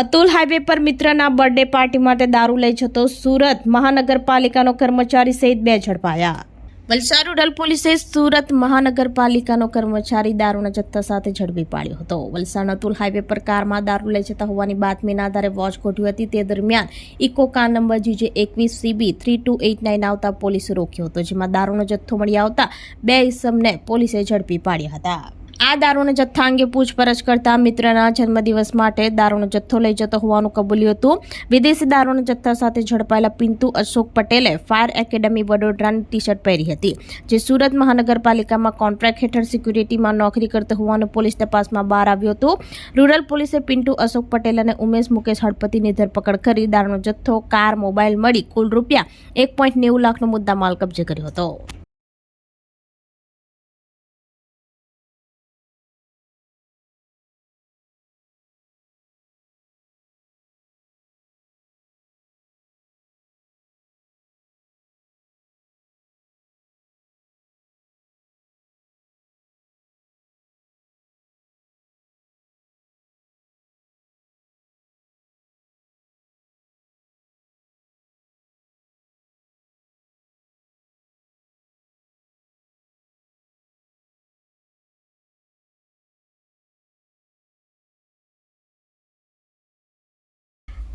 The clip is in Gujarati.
અતુલ હાઈવે પર મિત્રના બર્થડે પાર્ટી માટે દારૂ લઈ જતો સુરત મહાનગરપાલિકાનો કર્મચારી સહિત બે ઝડપાયા. વલસાડ ઉડલ પોલીસે સુરત મહાનગરપાલિકાનો કર્મચારી દારૂના જથ્થા સાથે ઝડપી પાડ્યો હતો. વલસાડ અતુલ હાઈવે પર કારમાં દારૂ લઈ જતા હોવાની બાતમીના આધારે વોચ ગોઠવી હતી. તે દરમિયાન ઇકો કાર નંબર જીજે એકવીસ CB three two eight nine આવતા પોલીસે રોક્યો હતો, જેમાં દારૂનો જથ્થો મળી આવતા બે ઇસમને પોલીસે ઝડપી પાડ્યા હતા. આ દારૂના જથ્થા અંગે પૂછપરછ કરતા મિત્રના જન્મદિવસ માટે દારૂનો જથ્થો લઈ જતો હોવાનું કબૂલ્યું હતું. વિદેશી દારૂના જથ્થા સાથે ઝડપાયેલા પિન્ટુ અશોક પટેલે ફાયર એકેડમી વડોદરાની ટી શર્ટ પહેરી હતી, જે સુરત મહાનગરપાલિકામાં કોન્ટ્રાક્ટ હેઠળ સિક્યુરિટીમાં નોકરી કરતો હોવાનું પોલીસ તપાસમાં બહાર આવ્યું હતું. રૂરલ પોલીસે પિન્ટુ અશોક પટેલ અને ઉમેશ મુકેશ હળપતિની ધરપકડ કરી દારૂનો જથ્થો, કાર, મોબાઈલ મળી કુલ રૂપિયા એક પોઈન્ટ નેવું લાખનો મુદ્દા માલ કબજે કર્યો હતો.